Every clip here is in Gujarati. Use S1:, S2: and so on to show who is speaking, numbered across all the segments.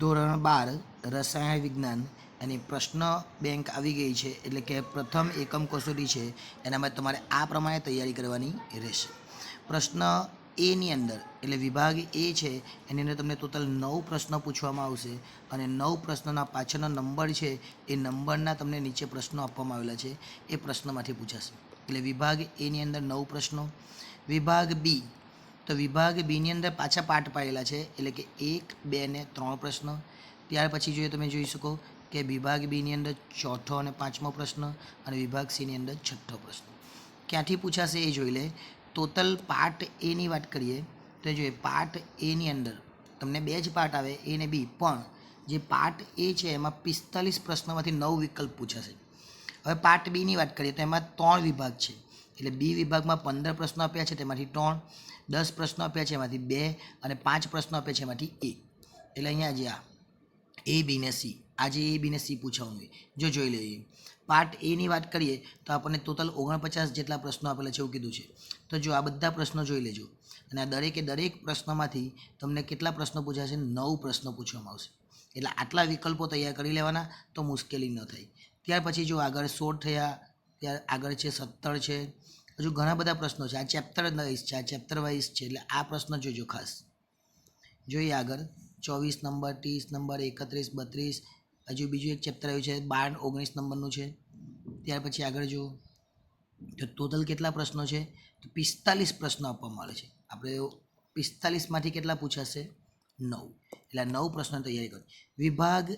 S1: બાર, રસાયણ વિજ્ઞાન એની પ્રશ્ન બેંક આવી ગઈ છે, એટલે કે પ્રથમ એકમ કસોટી છે એનામાં તમારે આ પ્રમાણે તૈયારી કરવાની રહેશે. પ્રશ્ન એની અંદર, એટલે વિભાગ એ છે, એની અંદર તમને ટોટલ નવ પ્રશ્ન પૂછવામાં આવશે અને નવ પ્રશ્નના પાછળનો નંબર છે, એ નંબરના તમને નીચે પ્રશ્નો આપવામાં આવેલા છે, એ પ્રશ્નમાંથી પૂછાશે. એટલે વિભાગ એની અંદર નવ પ્રશ્નો. વિભાગ બી તો વિભાગ બીની અંદર પાછા પાઠ પાડેલા છે. એટલે કે એક, બે ને ત્રણ પ્રશ્ન. ત્યાર પછી જોઈએ તમે જોઈ શકો કે વિભાગ બીની અંદર ચોથો અને પાંચમો પ્રશ્ન અને વિભાગ સીની અંદર છઠ્ઠો પ્રશ્ન. ક્યાંથી પૂછાશે એ જોઈ લે. ટોટલ પાર્ટ એની વાત કરીએ તો જોઈએ પાર્ટ એની અંદર તમને બે જ પાર્ટ આવે એ ને બી પણ જે પાર્ટ એ છે એમાં પિસ્તાલીસ પ્રશ્નોમાંથી નવ વિકલ્પ પૂછાશે. હવે પાર્ટ બીની વાત કરીએ તો એમાં ત્રણ વિભાગ છે. એટલે બી વિભાગમાં પંદર પ્રશ્નો આપ્યા છે, તેમાંથી ત્રણ. દસ પ્રશ્નો આપ્યા છે એમાંથી બે અને પાંચ પ્રશ્નો આપ્યા છે એમાંથી એ. એટલે અહીંયા જે આ એ બી ને સી આજે એ બી ને સી પૂછવાનું હોય જો જોઈ લઈએ. પાર્ટ એની વાત કરીએ તો આપણને ટોટલ ઓગણપચાસ જેટલા પ્રશ્નો આપેલા છે એવું કીધું છે. તો જો આ બધા પ્રશ્નો જોઈ લેજો. અને આ દરેકે દરેક પ્રશ્નોમાંથી તમને કેટલા પ્રશ્નો પૂછાશે? નવ પ્રશ્નો પૂછવામાં આવશે. એટલે આટલા વિકલ્પો તૈયાર કરી લેવાના તો મુશ્કેલી ન થાય. ત્યાર પછી જો આગળ સોળ થયા, ત્યાર આગળ છે સત્તર છે હજુ ઘણા બધા પ્રશ્નો છે. આ ચેપ્ટર વાઇઝ છે. આ ચેપ્ટર વાઇઝ છે. એટલે આ પ્રશ્ન જોજો ખાસ. જોઈએ આગળ. ચોવીસ નંબર, ત્રીસ નંબર, એકત્રીસ, બત્રીસ. હજુ બીજું એક ચેપ્ટર આવ્યું છે. બાર, ઓગણીસ નંબરનું છે. ત્યાર પછી આગળ જો તો ટોટલ કેટલા પ્રશ્નો છે? તો પિસ્તાલીસ પ્રશ્નો આપવામાં આવે છે. આપણે પિસ્તાલીસમાંથી કેટલા પૂછાશે? નવ. એટલે નવ પ્રશ્નો તૈયારી કરો. વિભાગ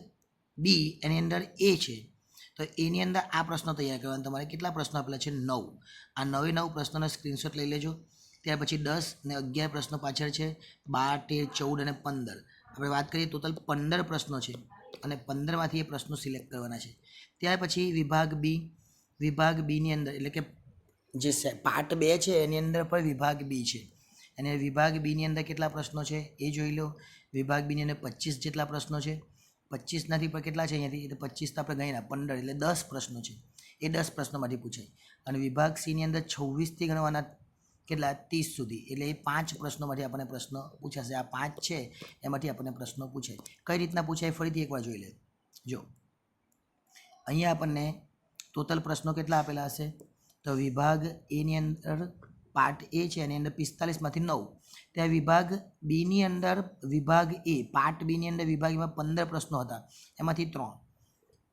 S1: બી એની અંદર એ છે. તો એની અંદર આ પ્રશ્નો તૈયાર કરવાના. તમારે કેટલા પ્રશ્નો આપેલા છે? નવ. આ નવે નવ પ્રશ્નોના સ્ક્રીનશોટ લઈ લેજો. ત્યાર પછી દસ ને અગિયાર પ્રશ્નો પાછળ છે. બાર, તેર, ચૌદ અને પંદર. આપણે વાત કરીએ ટોટલ પંદર પ્રશ્નો છે અને પંદરમાંથી એ પ્રશ્નો સિલેક્ટ કરવાના છે. ત્યાર પછી વિભાગ બી. વિભાગ બીની અંદર એટલે કે જે પાર્ટ બે છે એની અંદર પણ વિભાગ બી છે. અને વિભાગ બીની અંદર કેટલા પ્રશ્નો છે એ જોઈ લો. વિભાગ બીની અંદર પચીસ જેટલા પ્રશ્નો છે. પચીસનાથી પણ કેટલા છે અહીંયાથી? એટલે પચીસ તો આપણે ગણ્યા પંદર એટલે દસ પ્રશ્નો છે. એ દસ પ્રશ્નોમાંથી પૂછાય. અને વિભાગ સીની અંદર છવ્વીસથી ગણવાના કેટલા? ત્રીસ સુધી. એટલે એ પાંચ પ્રશ્નોમાંથી આપણને પ્રશ્ન પૂછાશે. આ પાંચ છે, એમાંથી આપણને પ્રશ્નો પૂછાય. કઈ રીતના પૂછાય? ફરીથી એકવાર જોઈ લે. જો, અહીંયા આપણને ટોટલ પ્રશ્નો કેટલા આપેલા હશે? તો વિભાગ એની અંદર પાર્ટ એ છે એની અંદર પિસ્તાલીસમાંથી નવ. ત્યાં વિભાગ બીની અંદર વિભાગ એ, પાર્ટ બીની અંદર વિભાગ એમાં પંદર પ્રશ્નો હતા. એમાંથી ત્રણ.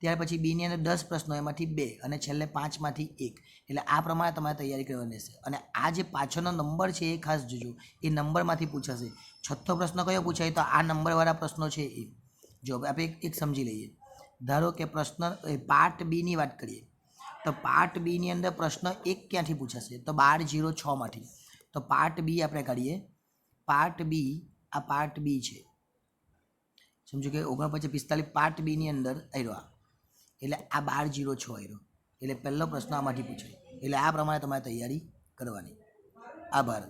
S1: ત્યાર પછી બીની અંદર દસ પ્રશ્નો, એમાંથી બે અને છેલ્લે પાંચમાંથી એક. એટલે આ પ્રમાણે તમારે તૈયારી કરવાની રહેશે. અને આ જે પાછળનો નંબર છે એ ખાસ જોજો. એ નંબરમાંથી પૂછાશે. છઠ્ઠો પ્રશ્ન કયો પૂછાય? તો આ નંબરવાળા પ્રશ્નો છે એ. જો આપણે એક સમજી લઈએ. ધારો કે પ્રશ્ન પાર્ટ બીની વાત કરીએ. તો પાર્ટ બીની અંદર પ્રશ્ન એક ક્યાંથી પૂછાશે? તો બાર જીરો છમાંથી તો પાર્ટ બી આપણે કાઢીએ. પાર્ટ બી આ પાર્ટ બી છે. સમજો કે ઓગણપચાસ પિસ્તાલીસ પાર્ટ બીની અંદર આવ્યો આ. એટલે આ બાર જીરો છ આવ્યો એટલે પહેલો પ્રશ્ન આમાંથી પૂછાય. એટલે આ પ્રમાણે તમારે તૈયારી કરવાની. આભાર.